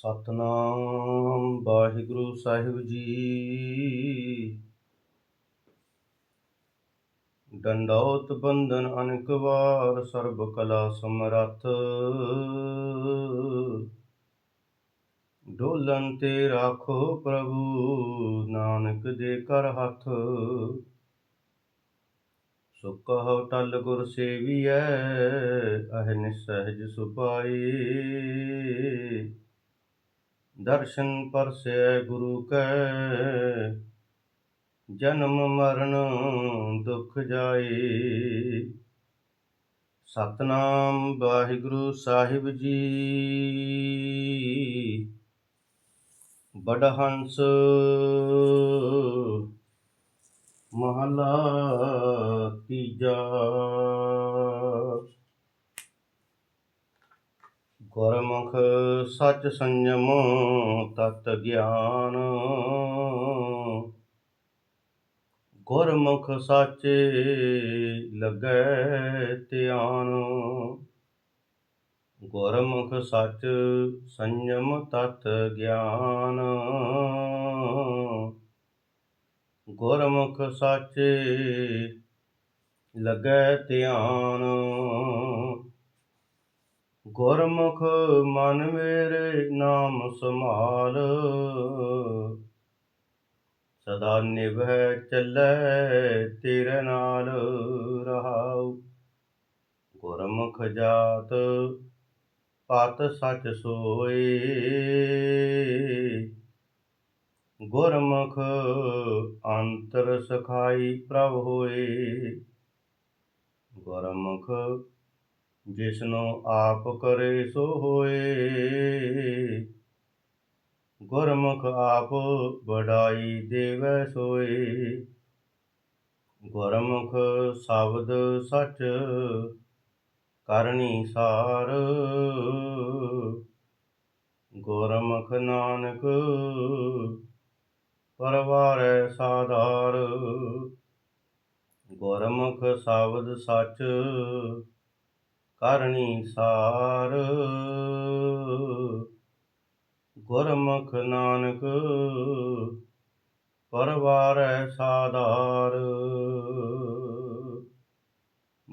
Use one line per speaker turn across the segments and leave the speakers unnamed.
ਸਤਨਾਮ ਵਾਹਿਗੁਰੂ ਸਾਹਿਬ ਜੀ। ਡੰਡੌਤ ਬੰਧਨ ਅਨਕ ਵਾਰ ਸਰਬ ਕਲਾ ਸਮਰੱਥ। ਡੋਲਨ ਤੇ ਰਾਖੋ ਪ੍ਰਭੂ ਨਾਨਕ ਦੇ ਕਰ ਹੱਥ। ਸੋ ਕਹੋ ਟਲ ਗੁਰ ਸੇਵੀਐ ਅਹਨਿ ਸਹਿਜ ਸੁਪਾਈ ਦਰਸ਼ਨ ਪਰਸੈ ਗੁਰੂ ਕੈ। ਜਨਮ ਮਰਨ ਦੁਖ ਜਾਏ। ਸਤਨਾਮ ਵਾਹਿਗੁਰੂ ਸਾਹਿਬ ਜੀ। ਬੜਹੰਸ ਮਹਲਾ ਤੀਜਾ। ਗੁਰਮੁਖ ਸੱਚ ਸੰਜਮ ਤਤ ਗਿਆਨ। ਗੁਰਮੁਖ ਸਾਚੇ ਲੱਗੈ ਧਿਆਨ। ਗੁਰਮੁਖ ਸੱਚ ਸੰਜਮ ਤਤ ਗਿਆਨ। ਗੁਰਮੁਖ ਸਾਚੇ ਲੱਗੈ ਧਿਆਨ। ਗੁਰਮੁਖ ਮਨ ਮੇਰੇ ਨਾਮ ਸਮਾਲ ਸਦਾ ਨਿਭੈ ਚੱਲੈ ਤੇਰੇ ਨਾਲ ਰਹਾਉ। ਗੁਰਮੁਖ ਜਾਤ ਪਤ ਸੱਚ ਸੋਏ। ਗੁਰਮੁਖ ਅੰਤਰ ਸਖਾਈ ਪ੍ਰਭ ਹੋਏ। ਗੁਰਮੁਖ ਜਿਸਨੂੰ ਆਪ ਕਰੇ ਸੋ ਹੋਏ। ਗੁਰਮੁਖ ਆਪ ਵਡਾਈ ਦੇਵੈ ਸੋਏ। ਗੁਰਮੁਖ ਸ਼ਬਦ ਸਚ ਕਰਨੀ ਸਾਰ। ਗੁਰਮੁਖ ਨਾਨਕ ਪਰਵਾਰੈ ਸਾਧਾਰ। ਗੁਰਮੁਖ ਸ਼ਬਦ ਸਚ ਕਰਨੀ ਸਾਰ। ਗੁਰਮੁਖ ਨਾਨਕ ਪਰਵਾਰੈ ਸਾਧਾਰ।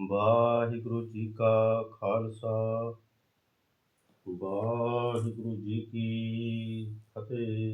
ਵਾਹਿਗੁਰੂ ਜੀ ਕਾ ਖਾਲਸਾ ਵਾਹਿਗੁਰੂ ਜੀ ਕੀ ਫਤਿਹ।